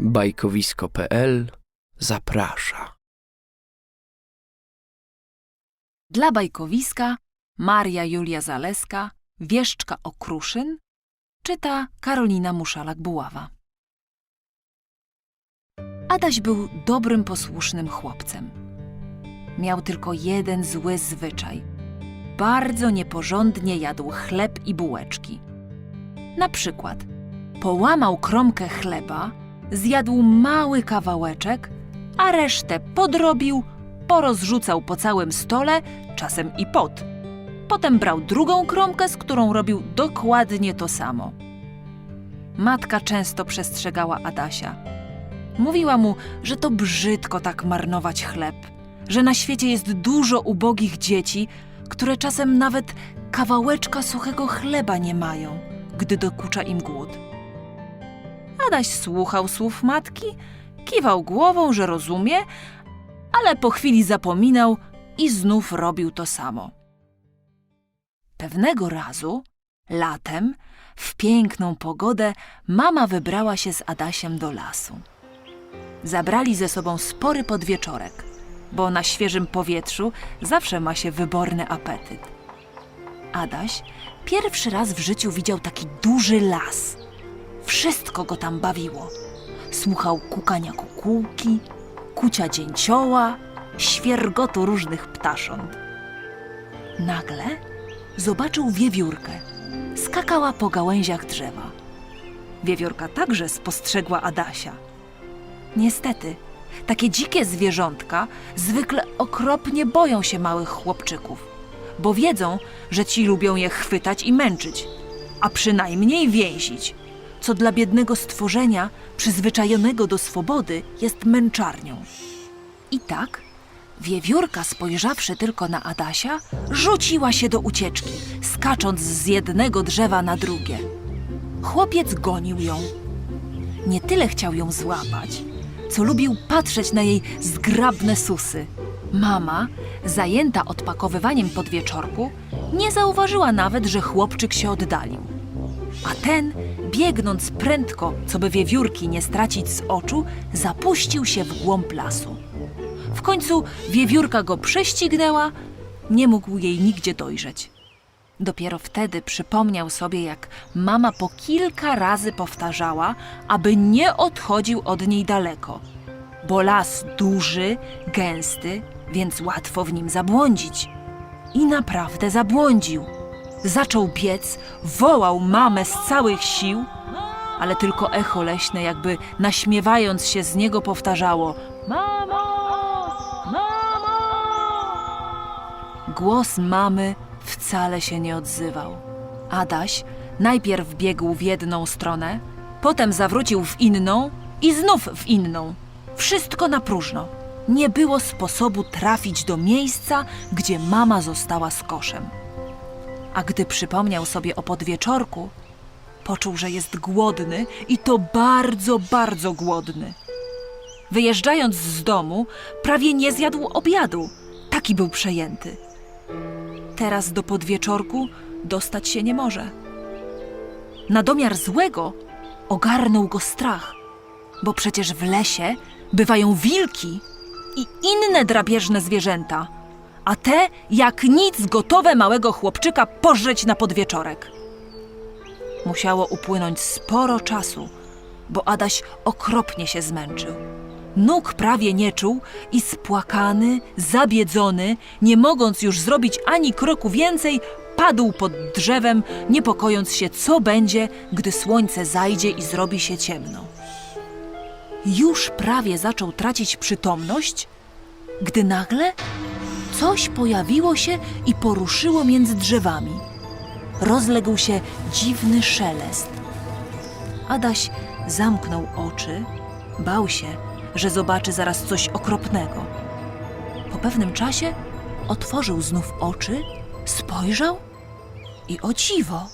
Bajkowisko.pl zaprasza. Dla bajkowiska Maria Julia Zaleska, Wieszczka Okruszyn, czyta Karolina Muszalak-Buława. Adaś był dobrym, posłusznym chłopcem. Miał tylko jeden zły zwyczaj. Bardzo nieporządnie jadł chleb i bułeczki. Na przykład połamał kromkę chleba, zjadł mały kawałeczek, a resztę podrobił, porozrzucał po całym stole, czasem i pot. Potem brał drugą kromkę, z którą robił dokładnie to samo. Matka często przestrzegała Adasia. Mówiła mu, że to brzydko tak marnować chleb, że na świecie jest dużo ubogich dzieci, które czasem nawet kawałeczka suchego chleba nie mają, gdy dokucza im głód. Adaś słuchał słów matki, kiwał głową, że rozumie, ale po chwili zapominał i znów robił to samo. Pewnego razu, latem, w piękną pogodę, mama wybrała się z Adasiem do lasu. Zabrali ze sobą spory podwieczorek, bo na świeżym powietrzu zawsze ma się wyborny apetyt. Adaś pierwszy raz w życiu widział taki duży las. Wszystko go tam bawiło. Słuchał kukania kukułki, kucia dzięcioła, świergotu różnych ptasząt. Nagle zobaczył wiewiórkę. Skakała po gałęziach drzewa. Wiewiórka także spostrzegła Adasia. Niestety, takie dzikie zwierzątka zwykle okropnie boją się małych chłopczyków, bo wiedzą, że ci lubią je chwytać i męczyć, a przynajmniej więzić, co dla biednego stworzenia przyzwyczajonego do swobody jest męczarnią. I tak wiewiórka, spojrzawszy tylko na Adasia, rzuciła się do ucieczki, skacząc z jednego drzewa na drugie. Chłopiec gonił ją. Nie tyle chciał ją złapać, co lubił patrzeć na jej zgrabne susy. Mama, zajęta odpakowywaniem podwieczorku, nie zauważyła nawet, że chłopczyk się oddalił. A ten, biegnąc prędko, co by wiewiórki nie stracić z oczu, zapuścił się w głąb lasu. W końcu wiewiórka go prześcignęła, nie mógł jej nigdzie dojrzeć. Dopiero wtedy przypomniał sobie, jak mama po kilka razy powtarzała, aby nie odchodził od niej daleko, bo las duży, gęsty, więc łatwo w nim zabłądzić. I naprawdę zabłądził. Zaczął biec, wołał mamę z całych sił, ale tylko echo leśne, jakby naśmiewając się z niego, powtarzało: Mamo! Mamo! Głos mamy wcale się nie odzywał. Adaś najpierw biegł w jedną stronę, potem zawrócił w inną i znów w inną. Wszystko na próżno. Nie było sposobu trafić do miejsca, gdzie mama została z koszem. A gdy przypomniał sobie o podwieczorku, poczuł, że jest głodny i to bardzo, bardzo głodny. Wyjeżdżając z domu, prawie nie zjadł obiadu. Taki był przejęty. Teraz do podwieczorku dostać się nie może. Na domiar złego ogarnął go strach, bo przecież w lesie bywają wilki i inne drapieżne zwierzęta, a te jak nic gotowe małego chłopczyka pożreć na podwieczorek. Musiało upłynąć sporo czasu, bo Adaś okropnie się zmęczył. Nóg prawie nie czuł i spłakany, zabiedzony, nie mogąc już zrobić ani kroku więcej, padł pod drzewem, niepokojąc się, co będzie, gdy słońce zajdzie i zrobi się ciemno. Już prawie zaczął tracić przytomność, gdy nagle coś pojawiło się i poruszyło między drzewami. Rozległ się dziwny szelest. Adaś zamknął oczy, bał się, że zobaczy zaraz coś okropnego. Po pewnym czasie otworzył znów oczy, spojrzał i o dziwo,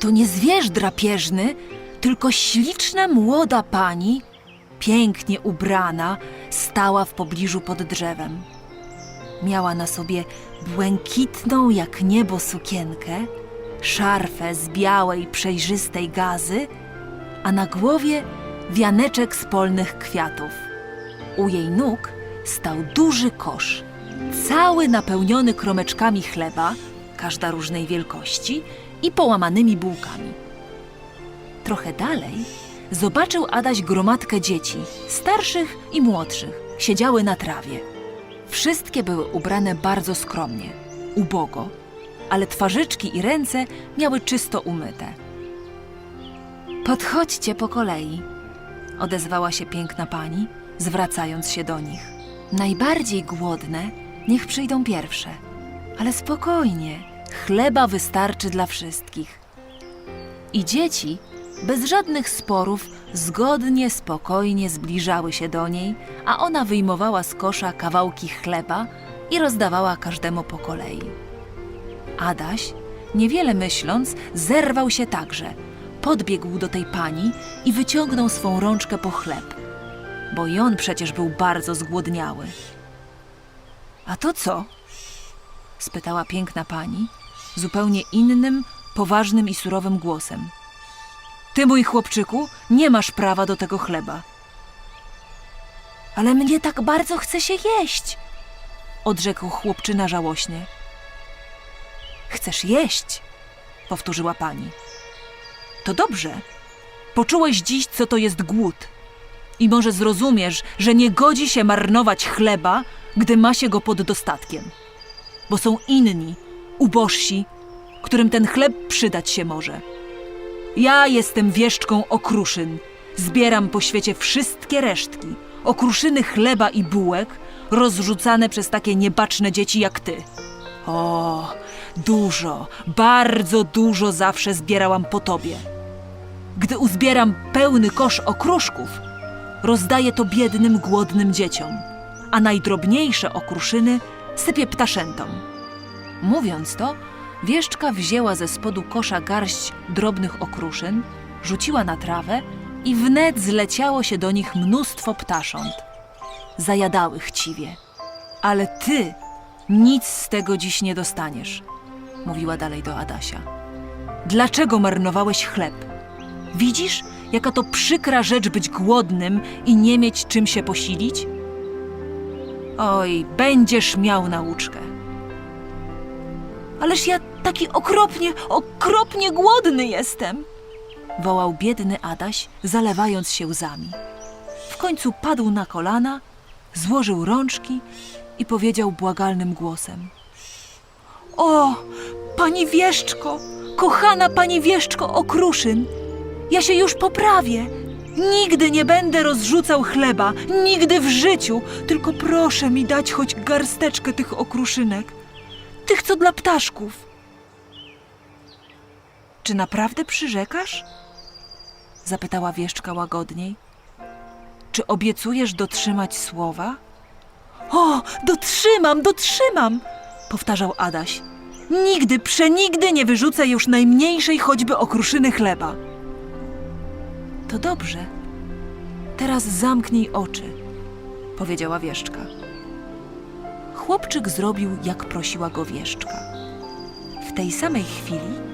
to nie zwierz drapieżny, tylko śliczna młoda pani, pięknie ubrana, stała w pobliżu pod drzewem. Miała na sobie błękitną jak niebo sukienkę, szarfę z białej, przejrzystej gazy, a na głowie wianeczek z polnych kwiatów. U jej nóg stał duży kosz, cały napełniony kromeczkami chleba, każda różnej wielkości i połamanymi bułkami. Trochę dalej zobaczył Adaś gromadkę dzieci, starszych i młodszych. Siedziały na trawie. Wszystkie były ubrane bardzo skromnie, ubogo, ale twarzyczki i ręce miały czysto umyte. Podchodźcie po kolei, odezwała się piękna pani, zwracając się do nich. Najbardziej głodne niech przyjdą pierwsze, ale spokojnie, chleba wystarczy dla wszystkich. I dzieci, bez żadnych sporów, zgodnie, spokojnie zbliżały się do niej, a ona wyjmowała z kosza kawałki chleba i rozdawała każdemu po kolei. Adaś, niewiele myśląc, zerwał się także. Podbiegł do tej pani i wyciągnął swą rączkę po chleb, bo i on przecież był bardzo zgłodniały. A to co? spytała piękna pani, zupełnie innym, poważnym i surowym głosem. Ty, mój chłopczyku, nie masz prawa do tego chleba. Ale mnie tak bardzo chce się jeść, odrzekł chłopczyna żałośnie. Chcesz jeść? powtórzyła pani. To dobrze. Poczułeś dziś, co to jest głód. I może zrozumiesz, że nie godzi się marnować chleba, gdy ma się go pod dostatkiem. Bo są inni, ubożsi, którym ten chleb przydać się może. Ja jestem wieszczką okruszyn. Zbieram po świecie wszystkie resztki, okruszyny chleba i bułek, rozrzucane przez takie niebaczne dzieci jak ty. O, dużo, bardzo dużo zawsze zbierałam po tobie. Gdy uzbieram pełny kosz okruszków, rozdaję to biednym, głodnym dzieciom, a najdrobniejsze okruszyny sypię ptaszętom. Mówiąc to, wieszczka wzięła ze spodu kosza garść drobnych okruszyn, rzuciła na trawę i wnet zleciało się do nich mnóstwo ptasząt. Zajadały chciwie. Ale ty nic z tego dziś nie dostaniesz, mówiła dalej do Adasia. Dlaczego marnowałeś chleb? Widzisz, jaka to przykra rzecz być głodnym i nie mieć czym się posilić? Oj, będziesz miał nauczkę. Ależ ja taki okropnie, okropnie głodny jestem! wołał biedny Adaś, zalewając się łzami. W końcu padł na kolana, złożył rączki i powiedział błagalnym głosem: O, pani wieszczko, kochana pani wieszczko okruszyn, ja się już poprawię. Nigdy nie będę rozrzucał chleba, nigdy w życiu, tylko proszę mi dać choć garsteczkę tych okruszynek, tych co dla ptaszków. Czy naprawdę przyrzekasz? Zapytała wieszczka łagodniej. Czy obiecujesz dotrzymać słowa? O, dotrzymam, dotrzymam! powtarzał Adaś. Nigdy, przenigdy nie wyrzucę już najmniejszej choćby okruszyny chleba. To dobrze. Teraz zamknij oczy, powiedziała wieszczka. Chłopczyk zrobił, jak prosiła go wieszczka. W tej samej chwili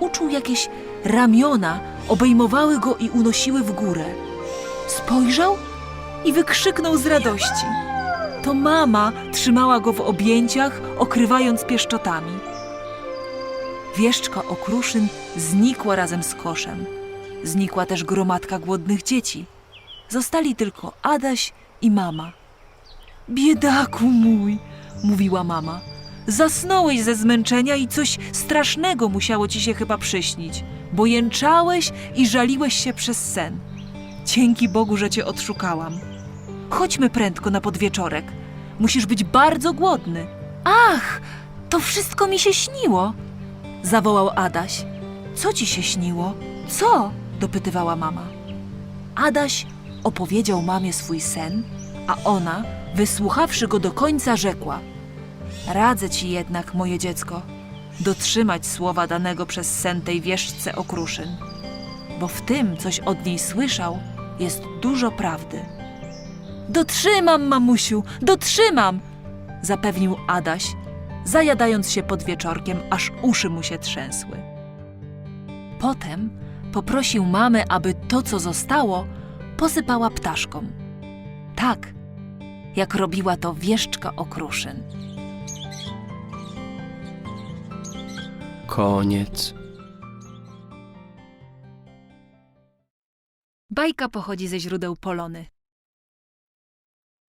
uczuł jakieś ramiona, obejmowały go i unosiły w górę. Spojrzał i wykrzyknął z radości. To mama trzymała go w objęciach, okrywając pieszczotami. Wieszczka okruszyn znikła razem z koszem. Znikła też gromadka głodnych dzieci. Zostali tylko Adaś i mama. Biedaku mój, mówiła mama. Zasnąłeś ze zmęczenia i coś strasznego musiało ci się chyba przyśnić, bo jęczałeś i żaliłeś się przez sen. Dzięki Bogu, że cię odszukałam. Chodźmy prędko na podwieczorek. Musisz być bardzo głodny. Ach, to wszystko mi się śniło, zawołał Adaś. Co ci się śniło? Co? dopytywała mama. Adaś opowiedział mamie swój sen, a ona, wysłuchawszy go do końca, rzekła: Radzę ci jednak, moje dziecko, dotrzymać słowa danego przez sen tej wieszczce okruszyn, bo w tym, coś od niej słyszał, jest dużo prawdy. Dotrzymam, mamusiu, dotrzymam! zapewnił Adaś, zajadając się pod wieczorkiem, aż uszy mu się trzęsły. Potem poprosił mamę, aby to, co zostało, posypała ptaszkom. Tak, jak robiła to wieszczka okruszyn. Koniec. Bajka pochodzi ze źródeł Polony.